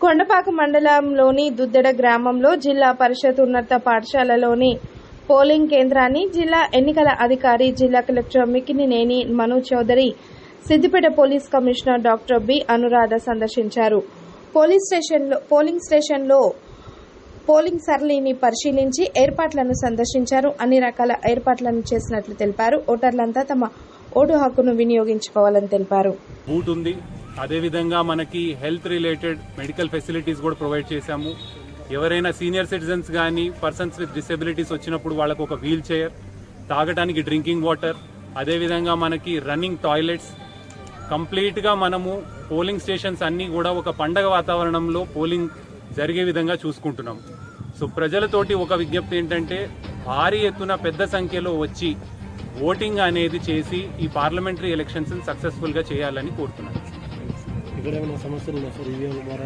కొండపాక మండలంలోని దుద్దెడ గ్రామంలో జిల్లా పరిషత్ ఉన్నత పాఠశాలలోని పోలింగ్ కేంద్రాన్ని జిల్లా ఎన్నికల అధికారి జిల్లా collector Mikkilineni Manu Chaudhary Siddipet police commissioner doctor B Anuradha సందర్శించారు. పోలీస్ స్టేషన్లో పోలింగ్ స్టేషన్లో పోలింగ్ సరళిని పరిశీలించి ఏర్పాట్లను సందర్శించారు. అన్ని రకాల ఏర్పాట్లను చేసినట్లు తెలిపారు. ఓటర్లంతా తమ ఓటు హక్కును వినియోగించుకోవాలని తెలిపారు. బూట్ ఉంది. అదేవిధంగా మనకి హెల్త్ రిలేటెడ్ మెడికల్ ఫెసిలిటీస్ కూడా ప్రొవైడ్ చేశాము. ఎవరైనా సీనియర్ సిటిజన్స్ కానీ పర్సన్స్ విత్ డిసెబిలిటీస్ వచ్చినప్పుడు వాళ్ళకు ఒక వీల్ చైర్ తాగడానికి డ్రింకింగ్ వాటర్ అదేవిధంగా మనకి రన్నింగ్ టాయిలెట్స్. కంప్లీట్గా మనము పోలింగ్ స్టేషన్స్ అన్నీ కూడా ఒక పండగ వాతావరణంలో పోలింగ్ జరిగే విధంగా చూసుకుంటున్నాం. సో ప్రజలతోటి ఒక విజ్ఞప్తి ఏంటంటే భారీ ఎత్తున పెద్ద సంఖ్యలో వచ్చి ఓటింగ్ అనేది చేసి ఈ పార్లమెంటరీ ఎలక్షన్స్ సక్సెస్ఫుల్గా చేయాలని కోరుతున్నాను. i don't know what